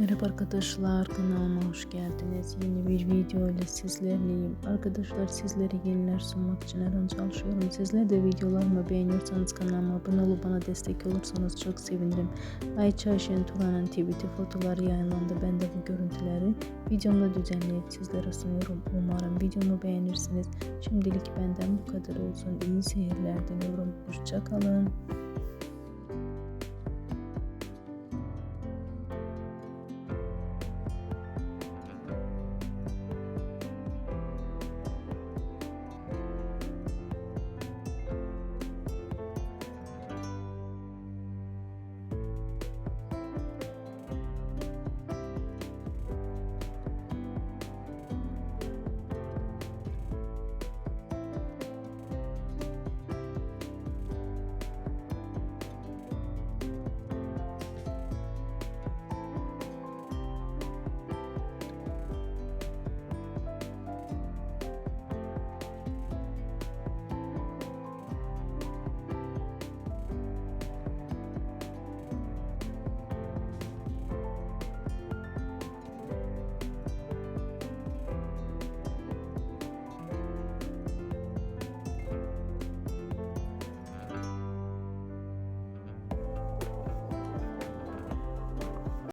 Merhaba arkadaşlar kanalıma hoş geldiniz. Yeni bir video ile sizlerleyim. Arkadaşlar sizlere yeniler sunmak için her an çalışıyorum. Sizler de videolarımı beğeniyorsanız kanalıma abone olup bana destek olursanız çok sevinirim. Ayça Ayşen Turan'ın TBT fotoğrafları yayınlandı. Ben de bu görüntüleri videomda düzenleyip sizlere sunuyorum. Umarım videomu beğenirsiniz. Şimdilik benden bu kadar olsun. İyi seyirler diliyorum. Hoşçakalın.